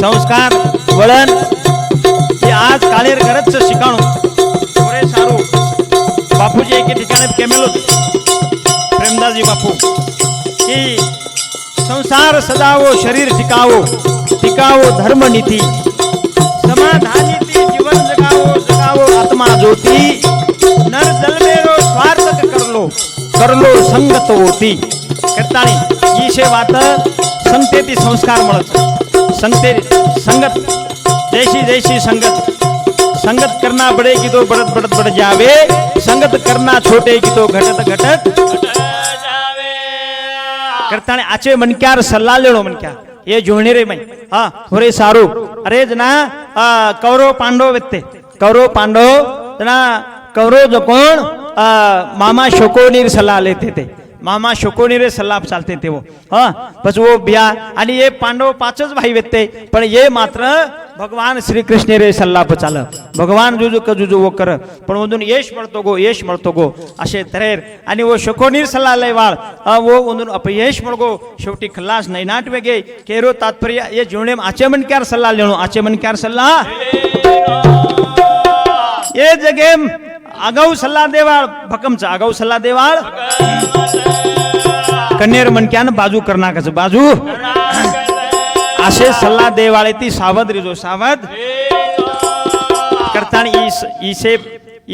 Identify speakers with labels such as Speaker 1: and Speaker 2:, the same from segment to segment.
Speaker 1: संस्कार वळण हे आज काळेर गरजचं शिकाणू. थोडे सारू बापूजी एके ठिकाणी केमेल होते. प्रेमदासजी बापू. की संसार सदावो शरीर टिकावो टिकावो धर्म समाधानीती जीवन जगावो जगावो आत्मा ज्योती. नर जन्मेरो स्वार्थ करलो करलो संगत होती करताणी ईशे वात संतेती संस्कार મળत संगते संगत जैसी जैसी संगत संगत करना बड़े की तो बढ़त बढ़त बढ़ जावे संगत करना छोटे की तो घटत घटत करताणे आचे मनक्यार सल्ला लेणो मनक्यार ये जोणी रे मै हा होरे सारू अरे जना आ, कौरव पांडव व्यक्ते कौरव पांडव जना कौरव जो कोण आ, मामा शोकोनीर सल्ला लेते ते मामा शकोनी रे सल्लाप चालते ते हा? बस वो बिया. आणि ये पांडव पाचच भाई व्यत्यय पण ये मात्र भगवान श्रीकृष्ण रे सल्लाप चाल भगवान जुजु क जुजु वो कर. पण उंदून यश मळतो गो यश मळतो गो. असे तरेर आणि वो शकोनीर सल्ला लय वाळ वो उंदून अपयश मळगो. शेवटी खल्लास नैनाट वेगे. केरो तात्पर्य ये जिवणेम आचेमन क्यार सल्ला लेणो. आचमनक्यार सल्ला. ये जगेम. आगाऊ सल्ला देवाळ भकमचा आगाऊ सल्ला देवाळ. कन्नेर म्हणक्यान बाजू कर्नाकाच बाजू. असे सल्ला देवाळे ती सावध रिजो सावध. करताना ईस इसे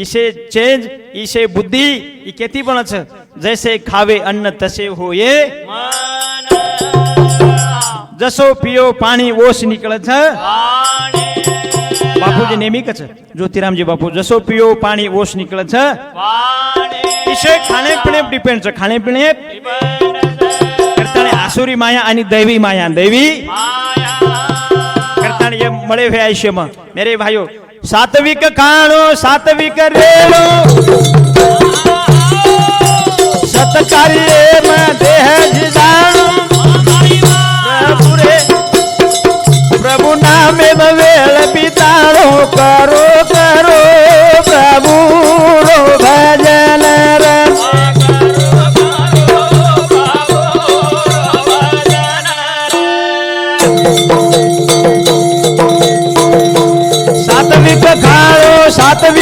Speaker 1: ईसे चेंज इसे बुद्धी इ केती पण जैसे खावे अन्न तसे होये. जसो पियो पाणी ओस निकळत. बापूजी नेहमीच आहे. ज्योतिरामजी बापू जसो पिओ पाणी ओस निकल खाणे पिणे. डिपेंड खाणे पिणे आसुरी माया आणि दैवी माया दैवी. मळे हे आयुष्य मग मेरे भाई सातविक काणो सातविक रेणो. सतकार्यमध्ये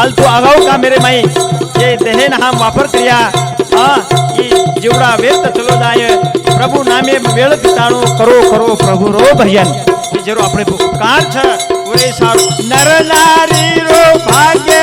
Speaker 1: फालतू आगाऊ का मेरे माई ये देहन हा वापर क्रिया हा ई जेवढा व्यर्थ चलो जाय प्रभु नामे वेळ पिताणो करो करो प्रभु रो भजन हे जेरो આપણે ઉપકાર છે ઓરે સારું નર નારી રો ભાગ્ય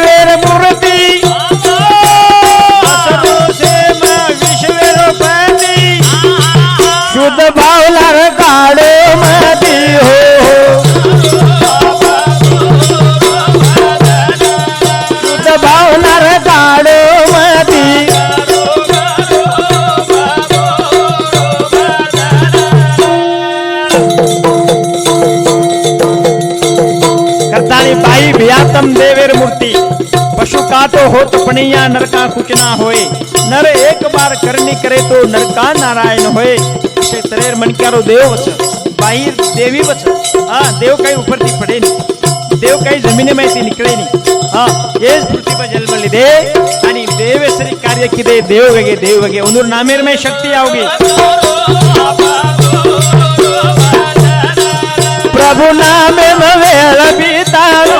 Speaker 1: 得包了。हो पण या नरका कुकिना होए नर एक बार करनी करे तो नरका नारायण होए होय. असे तरेर मणक्यारो देव बच बाहेर देवी बच. हा देव काही उपरती पडे नहीं. देव काही जमिनी माहिती निकळे नाही. हा हेच पृथ्वीपा जन्म लिदे आणि श्री कार्य की दे देव वगे देव वगे. उनुर नामेर में शक्ति आओगी. प्रभु नामे मवेळ बितारो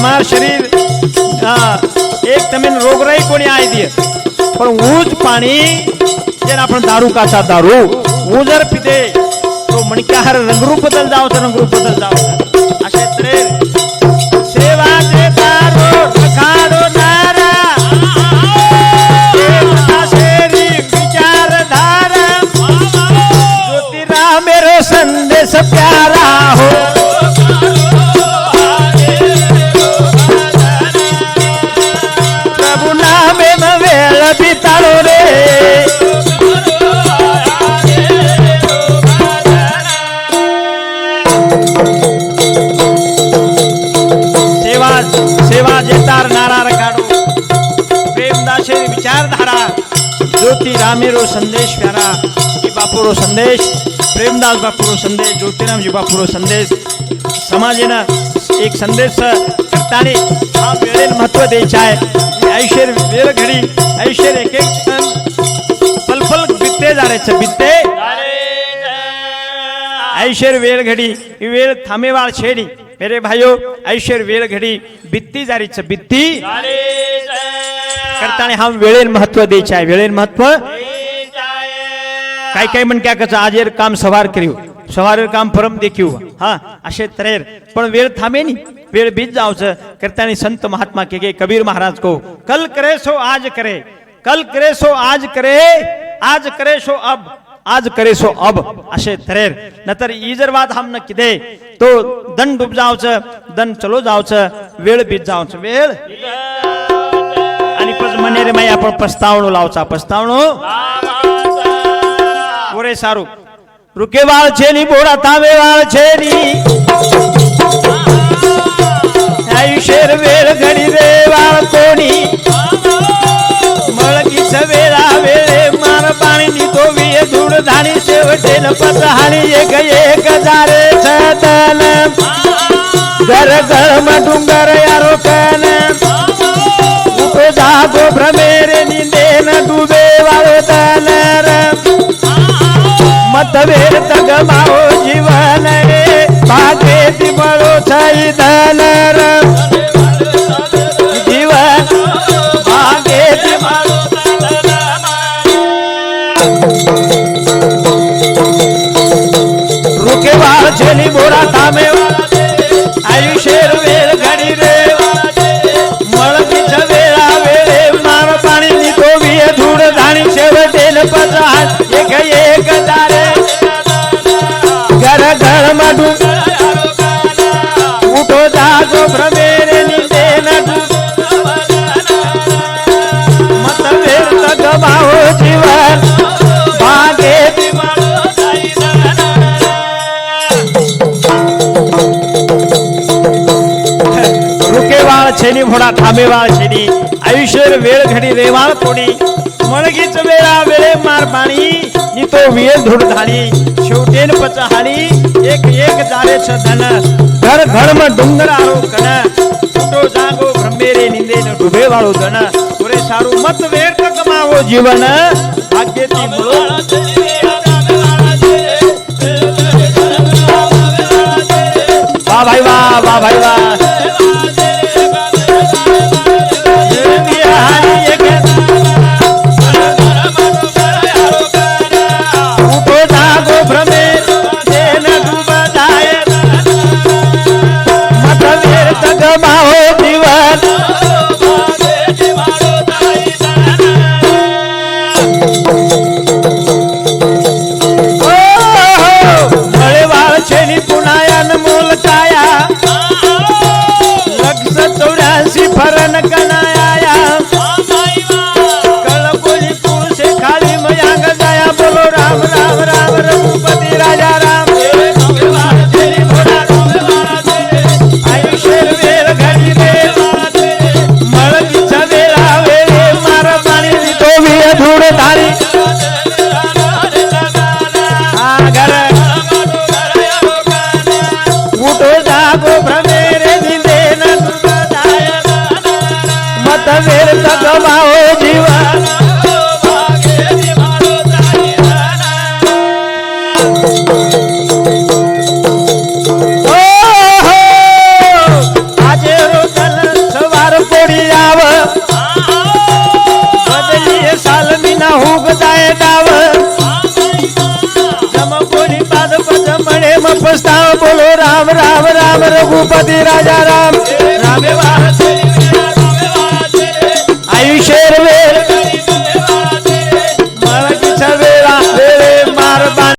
Speaker 1: તમાર શરીર હા, એક તમે રોગરાઈ કોની આવી દે પણ હું જ પાણી જેને આપણે દારૂ કાચા દારૂ હું જર પીધે તો મણક્યાહાર રંગરૂપ બદલ જાવ છે રંગરૂપ બદલ જાવ છે અશે તરે रामेरो संदेश प्यारा जी बापूरो संदेश प्रेमदास बापूरो संदेश ज्योतिराम जी बापूरो संदेश समाज ना एक संदेश करताने महत्त्व द्यायचा आहे ऐश्वर वेळ घडी ऐश्वर एक एक टन फलफल बित्ते जाण्याचं बित्ते. ऐश्वर वेळ घडी वेळ थांबेवाळ छेडी. मेरे भाइयों ऐश्वर वेळ घडी बित्ती जारी છે बित्ती करताने हा वेळेर महत्व द्यायचे आहे वेळेर महत्व काही काही म्हण क्या कच आज काम सवार કર્યું સવારે કામ પરમ દેખ્યું હા અશે તરેર પણ વેળ થામે ની વેળ બીજ જાવ છે કરતાની સંત મહાત્મા કે કે કબીર મહારાજ કો કલ કરે સો આજ કરે કલ કરે સો આજ કરે આજ કરે સો અબ आज करे सो अब असे थरेर नतर ई जर वाद हम न किदे. तो दन डूब जावच दन चलो जावच वेळ बीत जावच वेळ? आणि पज म्हणे रे माई आपण पस्तावणो लावचा पस्तावणो? ओरे सारू. रुके वाळ छेनी बोडा तावे वाळ छेनी. आयुष्यर वेळ घडी रे वाळ कोणी. मळकीच वेळा वेळ शेवटेल पतहारी एक एक जारे छतन. दर धर्म डुंगर आरोपन उपजा भ्रमेरे मेरे निंदेन दुबे वाळतन मतभेद तग माओ जीवन रे. भागे दिवळो छई धन आयुष्य छेनी म्हणा थांबेवा छेनी. आयुष्य वेळ घडी रेवा थोडी मणगीच वेळा वेळे मार पाणी. नि तो वेळ धुड झाली. शेवटेन पचहाली. एक एक झाले सधन घर म डोंगर आरो कण तो जागो ब्रह्मेरे न डुबे वाळो जण पुरे सारू मत वेळ व्यर्थ कमावो जीवन. भाग्यती मुळो. वा भाई वा वा भाई वा. पुष्पस्ताव बोलो राम राम राम रघुपती राजा राम रामे